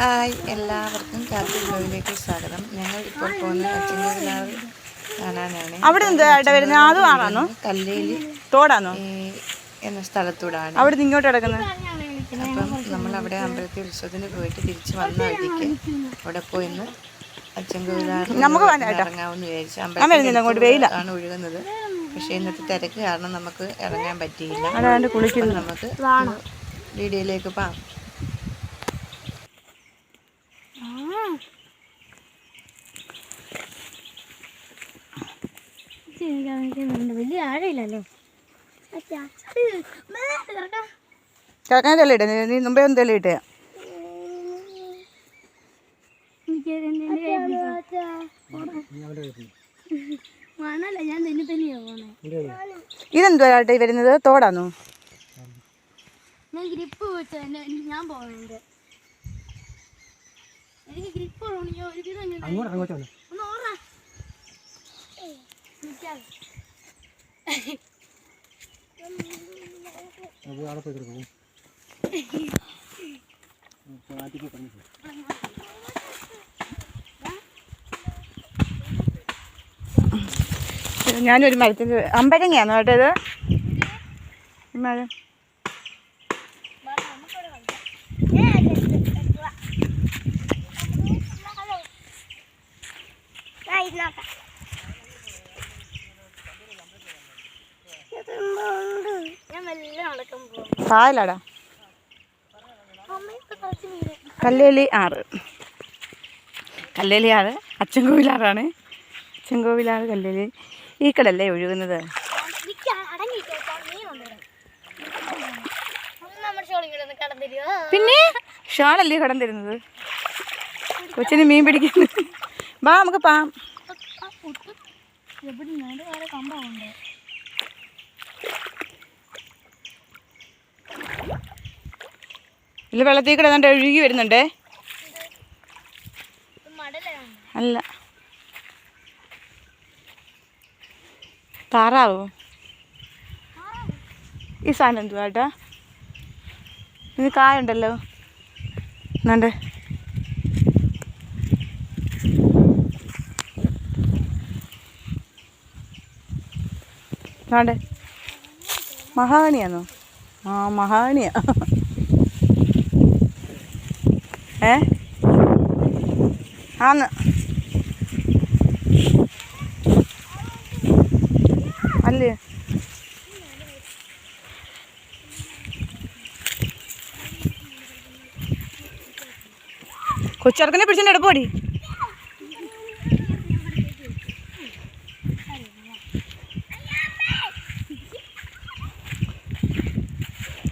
Hi എല്ലാവർക്കും കാത്തു ബ്ലോഗിലേക്ക് സ്വാഗതം. ഞങ്ങൾ ഇപ്പോൾ പോകുന്ന കാണാനാണ്. അവിടെ നിന്ന് ഏട്ടാ വരുന്നത്? അതും ആണാന്നോ കല്ലേലി തോടാണോ? എന്ന സ്ഥലത്തൂടാണ്. അവിടെ നിന്ന് ഇങ്ങോട്ട് കിടക്കുന്നത്? അപ്പം നമ്മൾ അവിടെ അമ്പലത്തിൽ ഉത്സവത്തിന് പോയിട്ട് തിരിച്ചു വന്ന വഴിക്ക് അവിടെ പോയിന്ന് നമുക്ക്. ഇറങ്ങാമെന്ന് വിചാരിച്ചു. ആണ് ഒഴുകുന്നത്. പക്ഷേ ഇന്നത്തെ തിരക്ക് കാരണം നമുക്ക് ഇറങ്ങാൻ പറ്റിയില്ല. നമുക്ക് വീഡിയോയിലേക്ക് പോകാം. വലിയ ആഴയില്ലല്ലോ. കിടക്കാൻ തെളിയിട്ടെ നീ- മുമ്പേ ഒന്ന് തെളിയിട്ടേ ഇതെന്തുവാ വരുന്നത്? തോടാന്നോ? ഞാൻ ഗ്രിപ്പ് വെച്ച ഞാൻ പോകുന്നുണ്ട് എനിക്ക് അങ്ങോട്ട് അങ്ങോട്ട് ഇങ്ങോട്ട് ഒന്ന് നിൽക്കാതെ ഞാനൊരു മരത്തിൽ അമ്പഴങ്ങയാണോ കേട്ടോ ഇത് മരം കുറച്ച് മീൻ കല്ലേലി ആറ്. കല്ലേലി ആറ് അച്ചൻകോവിലാറാണ് അച്ചൻകോവിലാറ് കല്ലേലി. ഈ കടല്ലേ ഒഴുകുന്നത്? പിന്നെ? ഷാളല്ലേ കടം തരുന്നത്? കൊച്ചിന് മീൻ പിടിക്കുന്നു വാ നമുക്ക് പാം. എവിടെ ഞാൻ വേറെ കമ്പാവുണ്ട്. ഇതിൽ വെള്ളത്തിൽ കൂടെ ഏതാണ്ട് ഒഴുകി വരുന്നുണ്ടേ. അല്ല. താറാവോ? ഈ സാധനം എന്തുവാട്ടാ ഇത് കായുണ്ടല്ലോ. എന്നാണ്ട് എന്നാണ്ട് മഹാഗണിയാന്നോ ആ മഹാഗണിയാ ഏ? ആന്ന്. അല്ലേ? കൊച്ചിറക്കനെ പിടിച്ചിട്ട് എടുപ്പോടി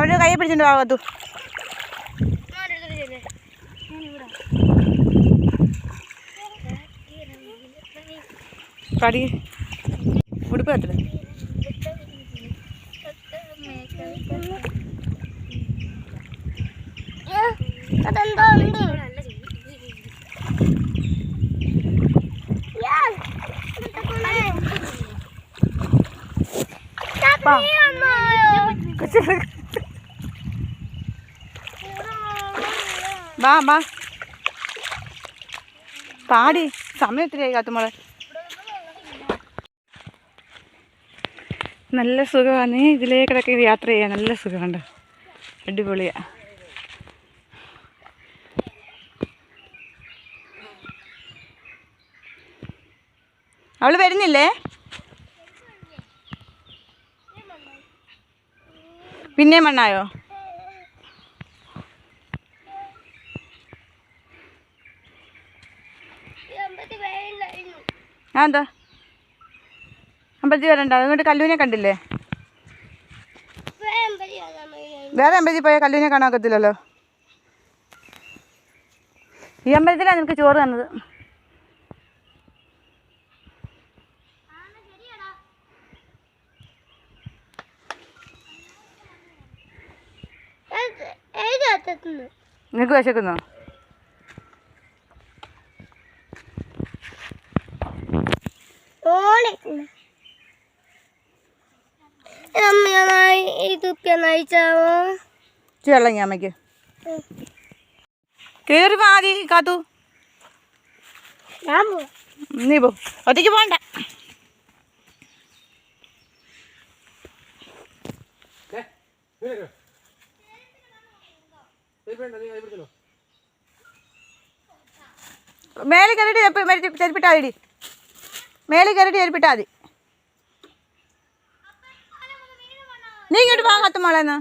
അവരുടെ കൈ പിടിച്ചിട്ട് ആവത്തു പടി ഉടുപ്പ് എത്ര അതെന്തോ ഉണ്ട് വാ. കൊച്ചു വാ വാ. പാടി. സമയം എത്രയായി കാത്തുമോളെ നല്ല സുഖമാണ്. ഇതിലേക്കിടയ്ക്ക് യാത്ര ചെയ്യാൻ നല്ല സുഖമുണ്ട്. അടിപൊളിയാ. അവൾ വരുന്നില്ലേ? പിന്നെ മണ്ണായോ ആ എന്താ? അമ്പലത്തിൽ വരണ്ട. അതുകൊണ്ട് കല്ലൂനെ കണ്ടില്ലേ? വേറെ അമ്പലത്തിൽ പോയാൽ കല്ലൂനെ കാണാൻ ഒക്കത്തില്ലല്ലോ. ഈ അമ്പലത്തിലാണ് നിനക്ക് ചോറ് തന്നത്. നിനക്ക് വിശക്കുന്നോ. വെള്ളം ഞാൻ അമ്മയ്ക്ക് കാത്തു. പോവാം. നീ പോ. ഒറ്റയ്ക്ക് മേലെ കയറിയിട്ട് ചെരുപ്പ് മേലെ കയറിയിട്ട് ചെരുപ്പിട്ടാ മതി നീ ഇങ്ങോട്ട് വാങ്ങാത്ത മോളെന്ന്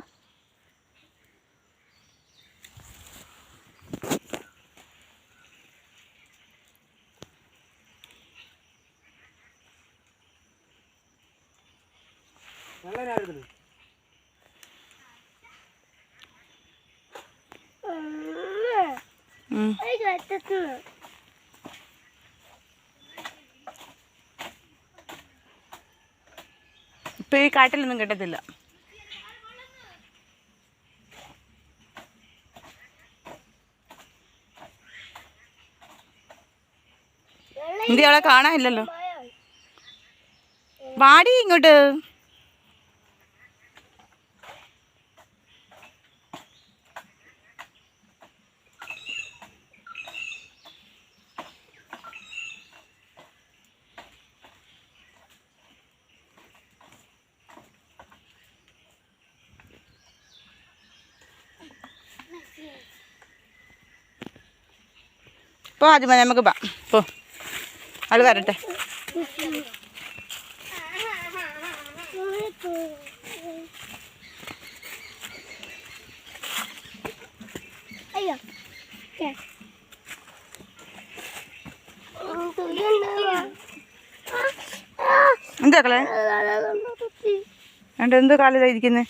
ഉം. ഇപ്പൊ ഈ കാട്ടിലൊന്നും കിട്ടത്തില്ല. ഇന്ത്യ അവളെ കാണാനില്ലല്ലോ. വാടി ഇങ്ങോട്ട്. പോ ആദ്യമേ നമുക്ക് പാ. പോ. ആൾ വരട്ടെ. എന്താക്കളെ എന്താ കാലിലായിരിക്കുന്നത്